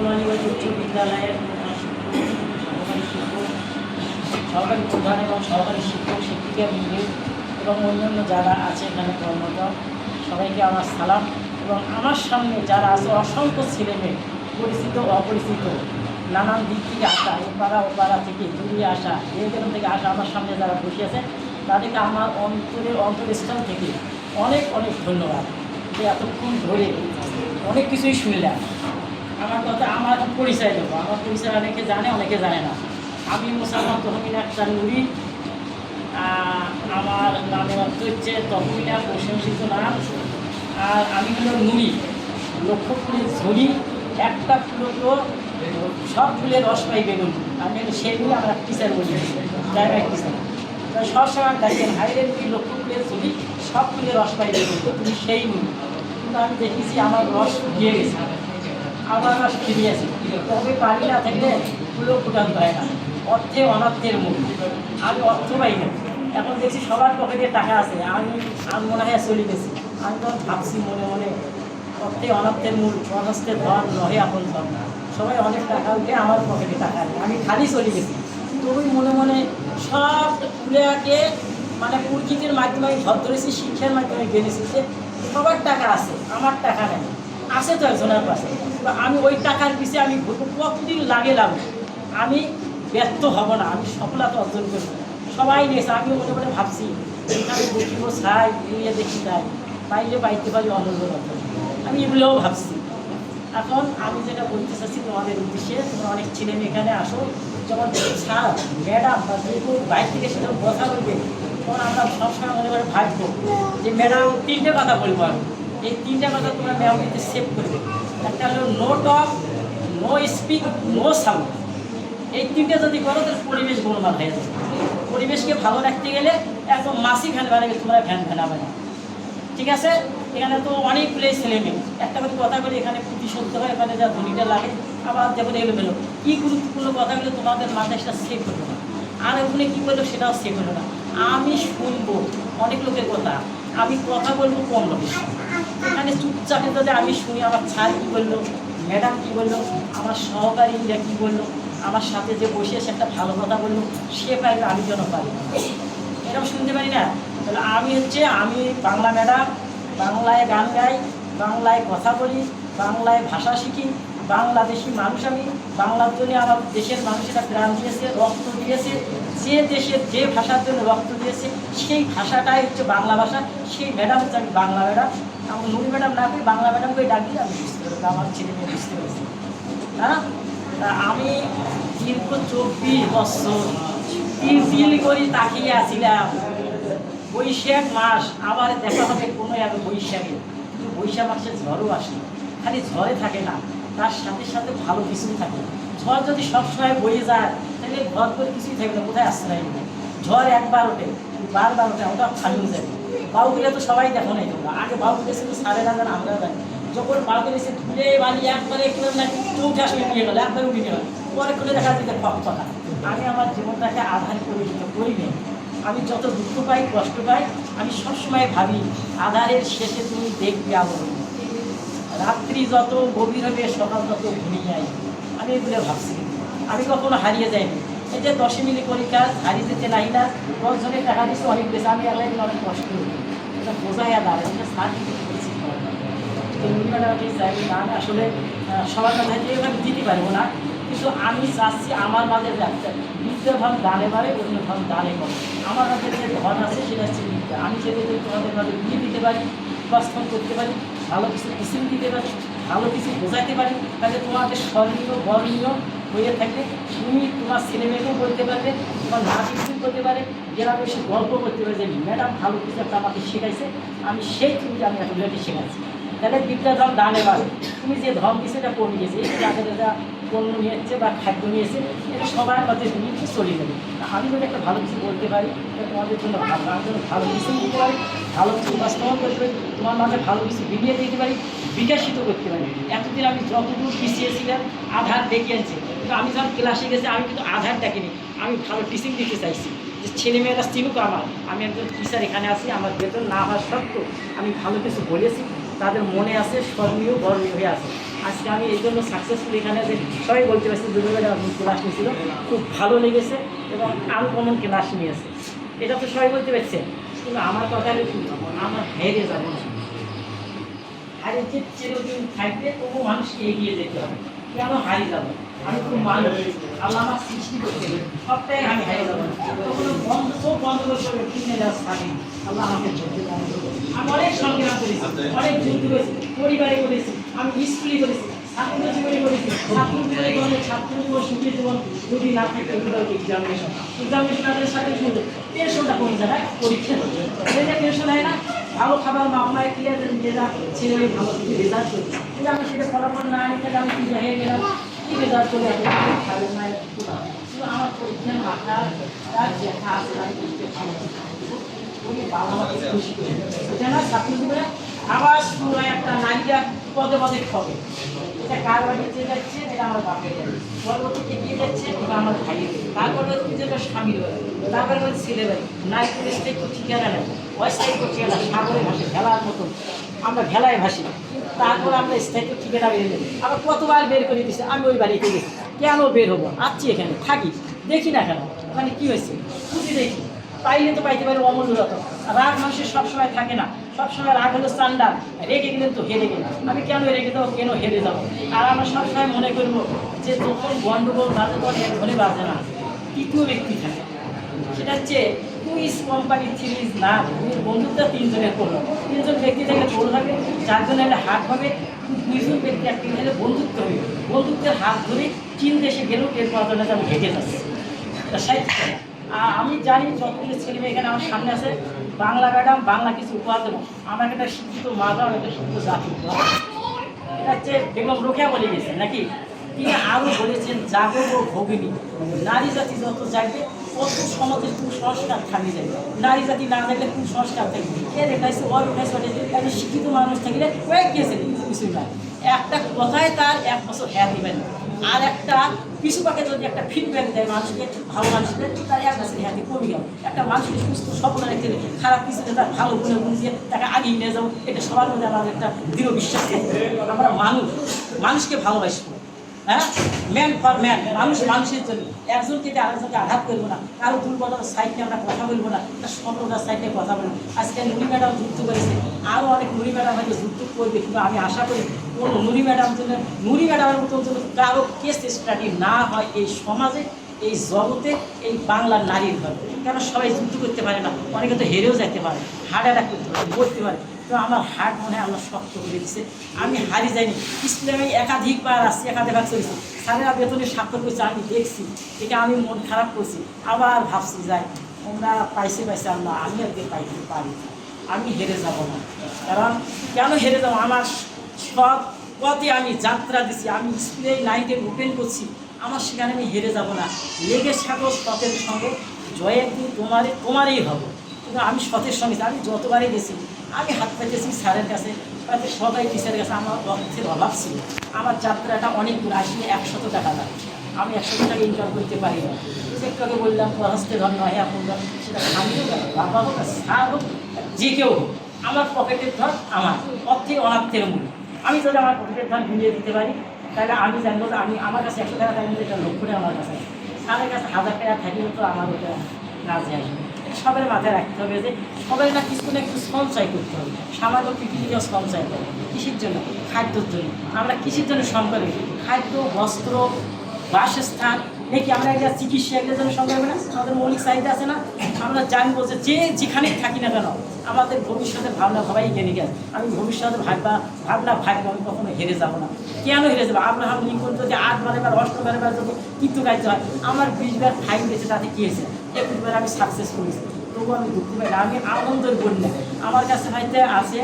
কোনালীগঞ্জ উচ্চ বিদ্যালয়ের সহকারী শিক্ষক সহকারী প্রধান এবং সহকারী শিক্ষক, শিক্ষিকা বৃন্দ এবং অন্যান্য যারা আছে এখানে কর্মরত, সবাইকে আমার সালাম। এবং আমার সামনে যারা আছে, অসংখ্য ছেলেমেয়ে, পরিচিত, অপরিচিত, নানান দিক থেকে আসা ওপাড়া ওপাড়া থেকে দূরে আসা যেখান থেকে আসা আমার সামনে যারা বসে আছে, তাদেরকে আমার অন্তরের অন্তরস্থান থেকে অনেক অনেক ধন্যবাদ। যে এতক্ষণ ধরে অনেক কিছুই শুনলাম। আমার কথা আমার পরিচয় দেবো। আমার পরিচয় অনেকে জানে অনেকে জানে না। আমি মুসালমান তহমিন আক্তার নুরি আমার নামের অর্থ হচ্ছে তহমিনা প্রশংসিত নাম। আর আমি হলো নুরি লক্ষ্য ফুলের ঝুড়ি একটা ফুলো তো সব ফুলের রস পাই বেগুন। আমি সেই নিয়ে আমার টিচার বলি প্রাইমারি টিচার সবসময় দেখেন, হাইরে নুরি লক্ষ্য ফুলের ঝুড়ি সব ফুলের রস পাই বেগুন। তুমি সেই নুরি কিন্তু আমি দেখেছি আমার রস দিয়ে গেছে। রস ফিরে আছে তবে পানি না থাকলে ফুলও ফুটান্ত হয় না। অর্থে অনর্থের মূল আমি অর্থ পাই না। এখন দেখছি সবার পকেটে টাকা আছে। আমি আমি মনে হয় চলে গেছি আমি তখন ভাবছি মনে মনে, অর্থে অনর্থের মূল অনর্থের ধন নহে আপন ধন। সবাই অনেক টাকা উঠে আমার পকেটে টাকা নেই আমি খালি চলে গেছি তবুই মনে মনে সব ফুলেকে মানে প্রকৃতির মাধ্যমে আমি ধর ধরেছি শিক্ষার মাধ্যমে জেনেছি যে সবার টাকা আছে, আমার টাকা নেই। আছে তো একজনের পাশে। আমি ওই টাকার পিছিয়ে আমি কতদিন লাগে লাগবে আমি ব্যর্থ হব না, আমি সফলতা অর্জন করব। সবাই নিয়েছে আমি মনে মনে ভাবছি এখানে দেখিব ছাই এড়িয়ে দেখি তাই পাইলে পাইতে পারি রতন আমি এগুলোও ভাবছি। এখন আমি যেটা বলতে চাচ্ছি তোমাদের উদ্দেশ্যে, তোমরা অনেক ছেলে এখানে আসো, যখন স্যার, ম্যাডাম বা যে কেউ বাইরে থেকে সেটা কথা বলবে, তখন আমরা সবসময় মনে করে ভাববো যে, ম্যাডাম, তিনটে কথা বলব আমি। এই তিনটে কথা তোমরা মেমোরিতে সেভ করবে একটা হলো no talk no speak no sound এই তিনটে যদি করো, তাহলে পরিবেশ গুণমান হয়ে যাবে। পরিবেশকে ভালো রাখতে গেলে একদম মাসি ভ্যান বানাবে, তোমরা ভ্যান ভ্যানাবে না। ঠিক আছে? এখানে তো অনেকগুলো ছেলে মেয়ে একটা করে কথা বলে, এখানে সত্য হয় এখানে যা ধনীটা লাগে, আবার দেখো এগুলো পেল কী গুরুত্বপূর্ণ কথাগুলো তোমাদের মাথায় সেটা সেভ করবে না আর ওখানে কী করল, সেটাও সেভ হলো না। আমি শুনব, অনেক লোকের কথা। আমি কথা বলব কম লোকের এখানে চুপচাপে যদি আমি শুনি, আমার ছাড় কী বলল, ম্যাডাম কী বলল, আমার সহকারীরা কী বলল, আমার সাথে যে বসে এসে একটা ভালো কথা বলল, সে পাইলো আমি যেন পারি। এরকম শুনতে পারি না? তাহলে আমি হচ্ছে, আমি বাংলা ম্যাডাম, বাংলায় গান গাই, বাংলায় কথা বলি, বাংলায় ভাষা শিখি বাংলাদেশি মানুষ আমি, বাংলার জন্য আমার দেশের মানুষেরা প্রাণ দিয়েছে, রক্ত দিয়েছে। যে দেশের যে ভাষার জন্য রক্ত দিয়েছে, সেই ভাষাটাই হচ্ছে বাংলা ভাষা। সেই ম্যাডাম হচ্ছে আমি বাংলা ম্যাডাম। আমার নুরি ম্যাডাম না করি, বাংলা ম্যাডামকে ডাক দিলে আমি বুঝতে পারব, আমার ছেলে মেয়ে বুঝতে পেরেছি। হ্যাঁ? আমি দীর্ঘ চব্বিশ বছর দিল করি তাকিয়ে আছিলাম। বৈশাখ মাস, আবার দেখা হবে কোনো এক বৈশাখে। কিন্তু বৈশাখ মাসে ঝড়ও আসে। খালি ঝড়ে থাকে না। তার সাথে সাথে ভালো কিছুই থাকে। ঝড় যদি সবসময় বয়ে যায়, তাহলে ঘর করে কিছুই থাকবে না, কোথায় আশ্রয় নেবে ঝড় একবার ওঠে বারবার ওঠে, ওটা ফালুন যাবে বাউগুলো তো সবাই দেখো নাই তোমরা। আগে বাউগুলো ছিল সাড়ে না জানা, আমরা জানি। যখন বাউগুলো এসে ধুলে বালি একবারে একটু না চৌঠা সময় নিয়ে গেল, একবার উঠে নিয়ে গেল। পরে খুলে দেখা যেতে ফক ফকা আমি আমার জীবনটাকে আধার পরিচিত করি নি আমি যত দুঃখ পাই, কষ্ট পাই, আমি সবসময় ভাবি, আধারের শেষে তুমি দেখবে আলো রাত্রি যত গভীর হবে, সকাল তত ঘুমিয়ে যায় আমি এগুলো ভাবছি। আমি কখনো হারিয়ে যাইনি। এই যে দশে মিলি পরীক্ষা হারিয়ে যেতে নাই না। দশ জনের টাকা দিচ্ছে অনেক বেশি। আমি একলাই অনেক কষ্ট করি। এটা বোঝাই আর দাঁড়ায়, এটা সার্টিফিকেট তো চাই না, আমি আসলে সবার কাছে এভাবে দিতে পারব না। কিন্তু আমি চাচ্ছি আমার মাঝে যাচ্ছে বিদ্যা ধন দানে পারে অন্য ধন দানে করে আমার কাছে যে ধন আছে, সেটা হচ্ছে বিদ্যা আমি সেটা যদি তোমাদের মাঝে দিয়ে দিতে পারি উপস্থাপন করতে পারি ভালো কিছু কিসিম দিতে পারি, ভালো কিছু বোঝাতে পারি, তাহলে তোমাকে স্মরণীয় বর্ণীয় হয়ে থাকে। তুমি তোমার ছেলে মেয়েকেও বলতে পারবে, তোমার নাতি কিছু করতে পারে গ্রামে এসে গল্প করতে পারে যে, ম্যাডাম ভালো কিছু একটা আমাকে শেখাইছে, আমি সেই থ্রুতে আমি এখন শেখাচ্ছি। তাহলে বিদ্যা ধর্ম দানে বাড়ে তুমি যে ধর্ম কিছুটা কমে গেছে। এই পণ্য নিয়ে এসছে বা খাদ্য নিয়ে এসছে এটা সবার মধ্যে তুমি চলে যাবে। আমি যদি একটা ভালো কিছু বলতে পারি, এটা তোমাদের জন্য ভালো জন্য ভালো কিছু দিতে পারি, ভালো কিছু বাস্তবায়ন করতে পারি, তোমার মাঝে ভালো কিছু বিনিয়ে দিতে পারি, বিকাশিত করতে পারি। এতদিন আমি যতদূর পিছিয়েছিলাম আধার দেখে আনছি, কিন্তু আমি যখন ক্লাসে গেছি, আমি কিন্তু আধার দেখিনি, আমি ভালো টিচিং দিতে চাইছি। যে ছেলেমেয়েরা চিনুক আমার, আমি একজন টিচার এখানে আছি, আমার বেতন না হওয়া সত্ত্বেও আমি ভালো কিছু বলেছি, তাদের মনে আছে, স্মরণীয় বরণীয় হয়ে আছে। আজকে আমি এই জন্য সাকসেসফুল এখানে যে সবাই বলতে পারছি দুর্গাটা ক্লাস নিয়েছিল, খুব ভালো লেগেছে এবং আনকমন ক্লাস নিয়েছে। এটা তো সবাই বলতে পারছে, কিন্তু আমার কথা আমার হেরে যাব না। হারিয়ে যে চিরদিন থাকবে, তবু মানুষকে এগিয়ে যেতে হবে। কেন হারিয়ে যাব? আমি তো মানুষ, আল্লাহ আমার সৃষ্টি সবটাই আমি হারিয়ে যাব। তখন বন্ধ, সব বন্ধ করে কিনে দেওয়া স্বাধীন। আল্লাহ আমাকে। আমি অনেক সংগ্রাম করেছি, অনেক যুদ্ধ করেছি, পরিবারে করেছি। আমি স্কুলে করেছি ছাত্র জীবনে করেছি। ছাত্র জীবনে করলে ছাত্র জীবন সুখী জীবন যদি না থাকে এক্সামিনেশন এক্সামিনেশনের সাথে শুধু টেনশনটা কোন জায়গায় পরীক্ষা যে যে টেনশন হয় না, ভালো খাবার মামলায় ক্লিয়ার যেটা ছেলে ভালো কিছু রেজাল্ট করছে কিন্তু আমি সেটা ফলাফল না নিতে আমি কি হয়ে গেলাম? কি রেজাল্ট করে এত খাবে না। কিন্তু আমার পরীক্ষার মাথা, তার জ্যাঠা আছে, তার বুঝতে ভালো এটা ছাত্র জীবনে আবার পুরো একটা নারীরা পদে পদে খবে এটা কার বাড়িতে যাচ্ছে, এটা আমার বাপের বাড়ি। পরবর্তীতে এগিয়ে যাচ্ছে, এটা আমার ভাইয়ের বাড়ি। তারপরে যেটা স্বামীর বাড়ি। তারপরে হচ্ছে ছেলে বাড়ি। নারীপুরের স্থায়িত্ব ঠিকানা নেই। অস্থায়িত্ব ঠিকানা সাগরে ভাসে ভেলার মতন। আমরা ভেলায় ভাসি। তারপরে আমরা স্থায়িত্ব ঠিকানা বের নেই আবার কতবার বের করে দিচ্ছে আমি ওই বাড়িতে গেছি। কেন বের হব? আছি এখানে, থাকি। দেখি না কেন। মানে কি হয়েছে? খুঁজি দেখি। পাইলে তো পাইতে পারি, অমূল্য রতন রাগ মানুষের সবসময় থাকে না। সবসময় রাগ হলো স্ট্যান্ডার্ড রেগে তো হেরে গেলেন আমি কেন রেগে যাব, কেন হেরে যাব? আর আমরা সবসময় মনে করব যে যখন গন্ডগোল বাজে তখন এক ধরে বাজে না। তৃতীয় ব্যক্তি থাকে? সেটা হচ্ছে কুইজ কোম্পানি সিরিজ না বন্ধুত্ব তিনজনের করল। তিনজন ব্যক্তি থেকে গোল হবে, চারজন হলে হাত হবে। দুইজন ব্যক্তি একটি হলে বন্ধুত্ব হবে। বন্ধুত্বের হাত ধরে চীন দেশে গেলেও এর যে আমি হেঁটে যাচ্ছি। আমি জানি যতগুলো ছেলে মেয়ে এখানে আমার সামনে আছে বাংলা ম্যাডাম, বাংলা কিছু উপহার দেবো। একটা শিক্ষিত মা দাও একটা শিক্ষিত জাতি। এটা হচ্ছে বেগম রোকেয়া বলে গেছেন নাকি? তিনি আরও বলেছেন জাগর ও ভগিনী, নারী জাতি যত জাগবে কত সমাজের কুসংস্কার থাকবে যাবে নারী জাতি না থাকলে কুসংস্কার থাকবে কে দেখাইছে ওর উঠাইছে ওটা একজন শিক্ষিত মানুষ থাকলে কয়েক গেছে কিছুই না একটা কথায় তার এক বছর হ্যাঁ দিবেন আর একটা পিছু পাকে যদি একটা ফিডব্যাক দেয় মানুষকে, ভালো মানুষকে তার এক হ্যাঁ কমে গেল একটা মানুষকে সুস্থ, সফল রেখে খারাপ পিছনে তার ভালো গুণে দিয়ে তাকে আগিয়ে নিয়ে যাব। এটা সবার মধ্যে আমাদের একটা দৃঢ় বিশ্বাস আমরা মানুষ, মানুষকে ভালোবাসবো হ্যাঁ? ম্যান ফর ম্যান মানুষ মানুষের জন্য। একজনকে দিয়ে আরেকজনকে আঘাত করব না। কারও দুর্বলতার সাইডে আমরা কথা বলব না। তার সফলতার সাইডে কথা বলব আজকে নুরি ম্যাডাম যুদ্ধ করেছে। আরও অনেক নুরি ম্যাডাম হয়তো যুদ্ধ করবে কিন্তু আমি আশা করি কোনো নুরি ম্যাডাম জন্য নুরি ম্যাডামের মতো জন্য কারও কেস স্টাডি না হয় এই সমাজে, এই জগতে এই বাংলার নারীর ঘর কেন সবাই যুদ্ধ করতে পারে না? অনেকে তো হেরেও যেতে পারে হার্ট অ্যাটাক করতে পারে বলতে পারে। তো আমার হার্ট মনে হয় আল্লাহ শক্ত করে দিচ্ছে আমি হারিয়ে যাইনি। স্কুলে আমি একাধিকবার আসছি একাধিকবার চলেছি। স্যারেরা বেতনে স্বাক্ষর করছে, আমি দেখছি। এটা আমি মন খারাপ করছি। আবার ভাবছি, যাই, তোমরা পাইছে পাইছে আল্লাহ, আমি আজকে পাইতে পারি আমি হেরে যাব না। কারণ কেন হেরে যাব? আমার সব পথে আমি যাত্রা দিছি, আমি স্কুলে নাইটে ওপেন করছি। আমার সেখানে আমি হেরে যাব না। লেগে সাগর সতের সঙ্গে, জয়ের দিন তোমারই তোমারই হবে। কিন্তু আমি সতের সঙ্গে আমি যতবারই গেছি, আমি হাত পাইতেছি স্যারের কাছে, তাতে সবাই টিচারের কাছে, আমার অর্থের অভাব ছিল। আমার যাত্রাটা অনেক দূর আসলে একশত টাকা লাগে। আমি একশো টাকা ইনকাম করতে পারি না। শিক্ষককে বললাম হস্তে ধর নয় এখন সেটা আর বাবা হোক স্যার হোক যে কেউ হোক, আমার পকেটের ধর আমার, অর্থের অনার্থের মূল্য। আমি যদি আমার পকেটের ধান মিলিয়ে দিতে পারি, তাহলে আমি জানব যে আমি আমার কাছে একশো টাকা থাকলে এটা লক্ষ টাকা আমার কাছে। স্যারের কাছে হাজার টাকা থাকলে তো আমার ওটা কাজে আসবে। সবার মাথায় রাখতে হবে যে সবাই না কিছু না কিছু সঞ্চয় করতে হবে। সামান্য কৃষিজ সঞ্চয় করে। কৃষির জন্য, খাদ্যর জন্য। আমরা কৃষির জন্য সংকল্প করি। খাদ্য, বস্ত্র, বাসস্থান, নাকি আমরা একটা চিকিৎসা এগুলোর জন্য হবে না? আমাদের মৌলিক চাহিদা আছে না? আমরা জানব যে যে যেখানে থাকি না কেন আমাদের ভবিষ্যতের ভাবনা ভাবাই জ্ঞানী গেছে। আমি ভবিষ্যতে ভাববা ভাবনা ভাববো আমি কখনো হেরে যাব না। কেন হেরে যাব? আব্রাহাম লিঙ্কন যদি আট বারে বার অষ্ট বারে বার যদি গাইতে হয়, আমার বিশ বার ফাইন দিয়েছে, তাতে কী হয়েছে? একুশ বার আমি সাকসেস করেছি। তবু আমি দুঃখ পাই আমি আনন্দের বন্যা। আমার কাছে হয়তো আছে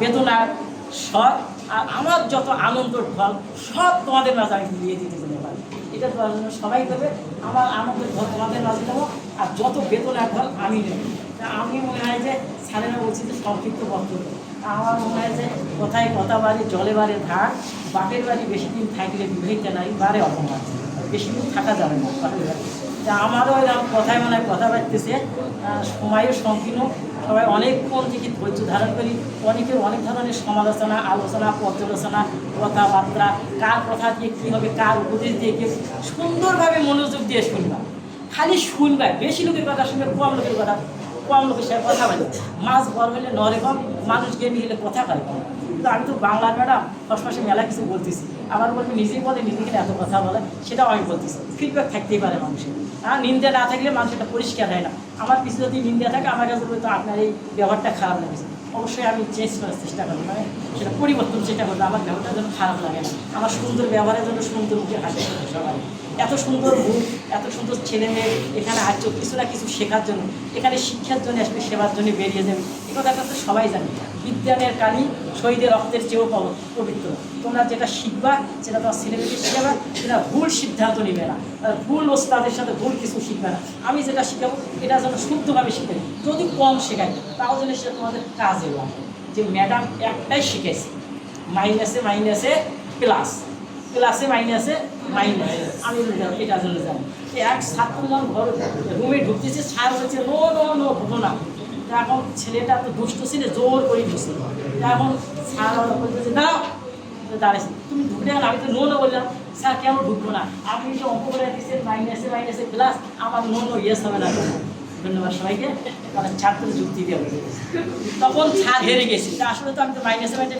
বেদনার সব আর আমার যত আনন্দের ঢল সব তোমাদের মাঝে আমি মিলিয়ে দিতে যেতে পারি। এটা তোমার জন্য সবাই দেবে। আমার আনন্দের ঢল তোমাদের মাঝে দেবো। আর যত বেতনার ঢল আমি নেব। আমি মনে হয় যে স্যারেরা বলছি যে সংক্ষিপ্ত বক্তব্য আমার মনে হয় যে কোথায় কথা বাড়ি জলে বাড়ে ধার বাপের বাড়ি বেশি দিন থাকলে বিবাহিতা নাই বারে অপমান। বেশি দিন থাকা যাবে না বাপের বাড়ি তা আমারও এরকম কথায় মনে হয় কথা বাড়তেছে। সময়ও সংকীর্ণ। সবাই অনেকক্ষণ থেকে ধৈর্য ধারণ করি। অনেকের অনেক ধরনের সমালোচনা আলোচনা পর্যালোচনা কথাবার্তা কার কথা দিয়ে কী হবে কার উপদেশ দিয়ে কী হবে, সুন্দরভাবে মনোযোগ দিয়ে শুনবা খালি শুনবা বেশি লোকের কথা শুনবে কম লোকের কথা কম লোকের কথা বলে? মাছ বড় হলে নরে কম মানুষ গেমে গেলে কথা কয়। কম কিন্তু আমি তো বাংলার ম্যাডাম সবসময় মেলা কিছু বলতেছি। আমার বলবে, নিজেই বলে, নিজে কিনে এত কথা বলে, সেটাও আমি বলতেছি। ফিডব্যাক থাকতেই পারে মানুষের। আর নিন্দা না থাকলে মানুষ এটা পরিষ্কার হয় না। আমার পিছনে যদি নিন্দা থাকে, আমার কাছে বলবে, তো আপনার এই ব্যবহারটা খারাপ লাগছে। অবশ্যই আমি চেঞ্জ করার চেষ্টা করব। মানে সেটা পরিবর্তন চেষ্টা করব। আমার ব্যবহারটা যেন খারাপ লাগে না। আমার সুন্দর ব্যবহারের জন্য সুন্দর মুখে হাসে সবাই। এত সুন্দর মুখ এত সুন্দর ছেলে মেয়ে এখানে আসছো, কিছু না কিছু শেখার জন্য। এখানে শিক্ষার জন্য আসবে, সেবার জন্য বেরিয়ে যাবে। এ কথাটা তো সবাই জানে। বিজ্ঞানের কালি, শহীদের রক্তের চেয়েও পব- পবিত্র। তোমরা যেটা শিখবা, সেটা তোমার ছেলেমেয়েকে শেখাবে, সেটা ভুল সিদ্ধান্ত নেবে না। ভুল ওস্তাদের সাথে ভুল কিছু শিখবে না। আমি যেটা শিখাবো, এটা যেন শুদ্ধভাবে শিখাই যদি কম শেখাই তাও যেন সেটা তোমাদের কাজে লাগে। যে ম্যাডাম একটাই শিখেছে। মাইনাসে মাইনাসে প্লাস। ক্লাসে মাইনাসে মাইনাস আমি এটা জন্য জানি এক ছাত্র যখন ঘর রুমে ঢুকতেছে স্যার বলছে নো নো নো, ঢুকো না। এখন ছেলেটা তো দুষ্ট ছিল জোর করে ঢুকছে তা এখন স্যার বলতেছে, দাঁড়াও। দাঁড়াইছে তুমি ঢুকলে আমি তো নো নো বললাম। স্যার, কেন ঢুকবো না? আপনি তো অঙ্ক করে দিচ্ছেন মাইনাসে মাইনাসে প্লাস আমার নো নো ইয়েস হবে না। ধন্যবাদ সবাইকে। কারণ ছাত্র যুক্তি দিয়ে তখন ছাড় হেরে গেছি। আসলে তো আমি তো মাইনাসে মাইনাসে